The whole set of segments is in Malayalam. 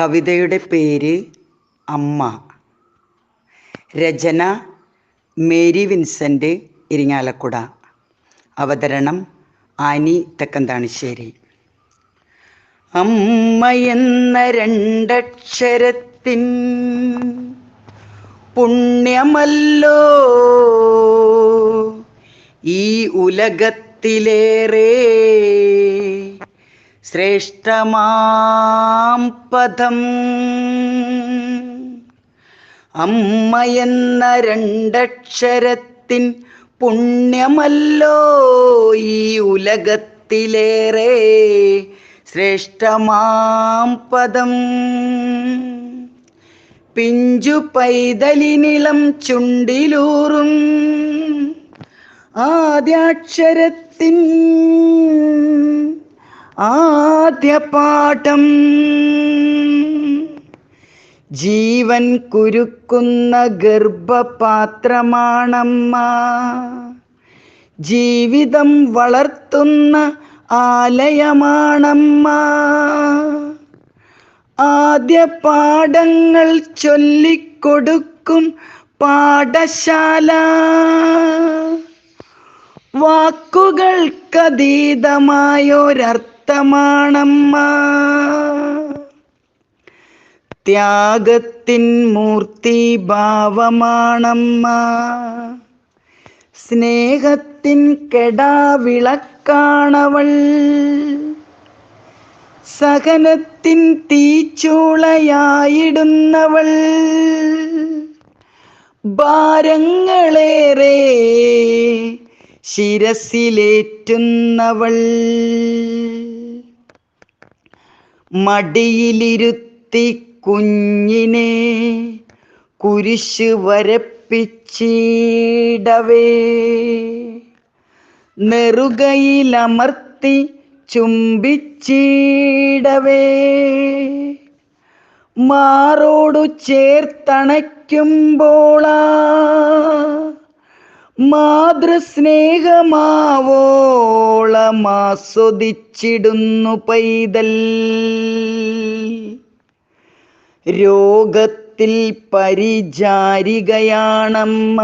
കവിതയുടെ പേര് അമ്മ. രചന മേരി വിൻസെന്റ് ഇരിങ്ങാലക്കുട. അവതരണം ആനി തെക്കന്താണിശ്ശേരി. അമ്മ എന്ന രണ്ടക്ഷരത്തിൻ പുണ്യമല്ലോ. ഈ ഉലകത്തിലേറെ ശ്രേഷ്ഠമാം പദം. അമ്മ എന്ന രണ്ടക്ഷരത്തിൻ പുണ്യമല്ലോ ഈ ഉലകത്തിലേറെ ശ്രേഷ്ഠമാം പദം. പിഞ്ചു പൈതലിനിളം ചുണ്ടിലൂറും ആദ്യാക്ഷരത്തിൻ ആദ്യ പാഠം ജീവൻ കുരുക്കുന്ന ഗർഭപാത്രമാണമ്മ. ജീവിതം വളർത്തുന്ന ആലയമാണമ്മ. ആദ്യ പാഠങ്ങൾ ചൊല്ലിക്കൊടുക്കും പാഠശാല. വാക്കുകൾക്കതീതമായൊരർത്ഥമാണമ്മ ത്യാഗത്തിൻ മൂർത്തി ഭാവമാണമ്മ. സ്നേഹത്തിൻ കെടാവിളക്കാണവൾ. സഹനത്തിൻ തീച്ചൂളയായിടുന്നവൾ. ഭാരങ്ങളേറെ ശിരസിലേറ്റുന്നവൾ. മടിയിലിരുത്തി കുഞ്ഞിനെ കുരിശ് വരപ്പിച്ചിടവേ. നെറുകയിലമർത്തി ചുംബിച്ചിടവേ. മാറോടു ചേർത്തണയ്ക്കുമ്പോളാ മാതൃസ്നേഹമാവോളമാസ്വദിച്ചിടുന്നു പൈതൽ. രോഗത്തിൽ പരിചാരികയാണമ്മ.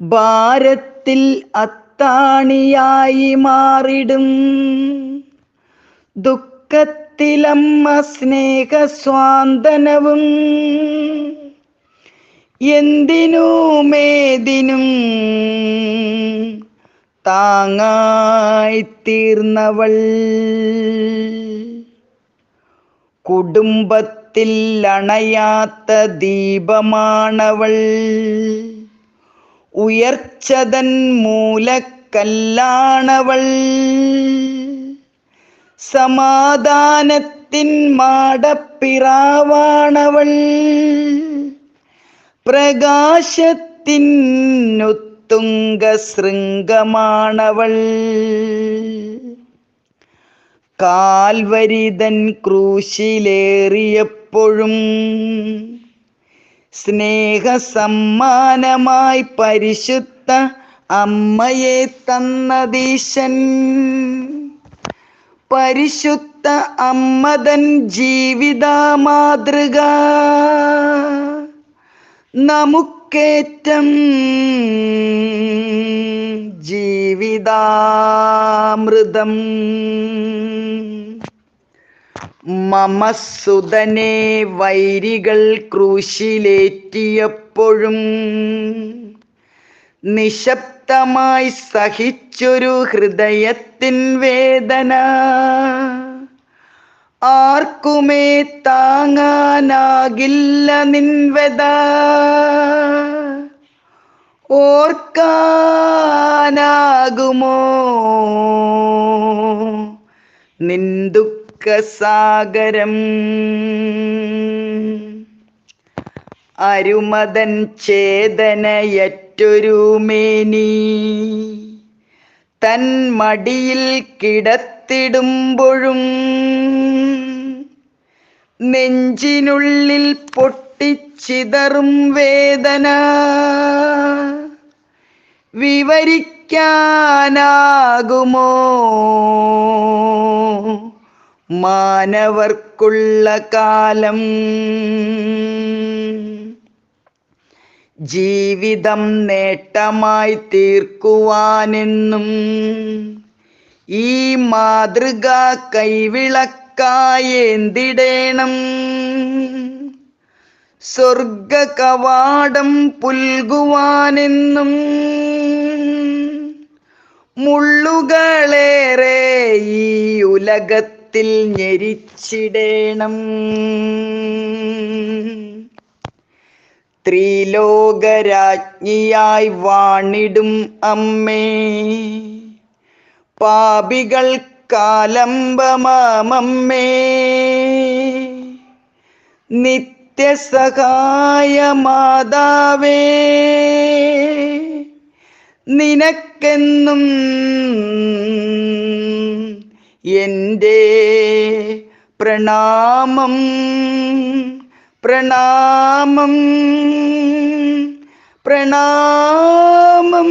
ഭാരത്തിൽ അത്താണിയായി മാറിടും. ദുഃഖത്തിലമ്മ സ്നേഹസ്വാന്തനവും. എന്തിനുമേതിനും താങ്ങായി തീർന്നവൾ കുടുംബത്തിൽ അണയാത്ത ദീപമാണവൾ. ഉയർച്ചതൻ മൂലക്കല്ലാണവൾ. സമാധാനത്തിൻ മാടപ്പിറാവാണവൾ. പ്രകാശത്തിനുത്തുംഗ ശൃംഗമാണവൾ കാൽവരിതൻ ക്രൂശിലേറിയപ്പോഴും സ്നേഹസമ്മാനമായി പരിശുദ്ധ അമ്മയെ തന്നതീശൻ പരിശുദ്ധ അമ്മതൻ ജീവിത മാതൃക നമുക്കേറ്റം ജീവിതാമൃതം. മമസുതനെ വൈരികൾ ക്രൂശിലേറ്റിയപ്പോഴും നിശബ്ദമായി സഹിച്ചൊരു ഹൃദയത്തിൻ വേദന. ആർക്കുമേ താങ്ങാനാകില്ല നിൻവെത. ഓർക്കാനാകുമോ? നിന്ദുഃഖസാഗരം അരുമതൻ ചേതനയറ്റൊരു മേനി. തൻ മടിയിൽ കിടത്തിടുമ്പോഴും നെഞ്ചിനുള്ളിൽ പൊട്ടിച്ചിതറും വേദന വിവരിക്കാനാകുമോ? മാനവർക്കുള്ള കാലം. ജീവിതം നേട്ടമായി തീർക്കുവാനെന്നും ഈ മാതൃക കൈവിളക്കായേന്തിടേണം? സ്വർഗ കവാടം പുൽകുവാനെന്നും മുള്ളുകളേറെ ഈ ഉലകത്തിൽ ഞെരിച്ചിടേണം. ത്രിലോകരാജ്ഞിയായി വാണിടും അമ്മേ. പാപികൾക്കാലംബമാമമ്മേ. നിത്യസഹായ മാതാവേ നിനക്കെന്നും എന്റെ പ്രണാമം പ്രണാമം പ്രണാമം.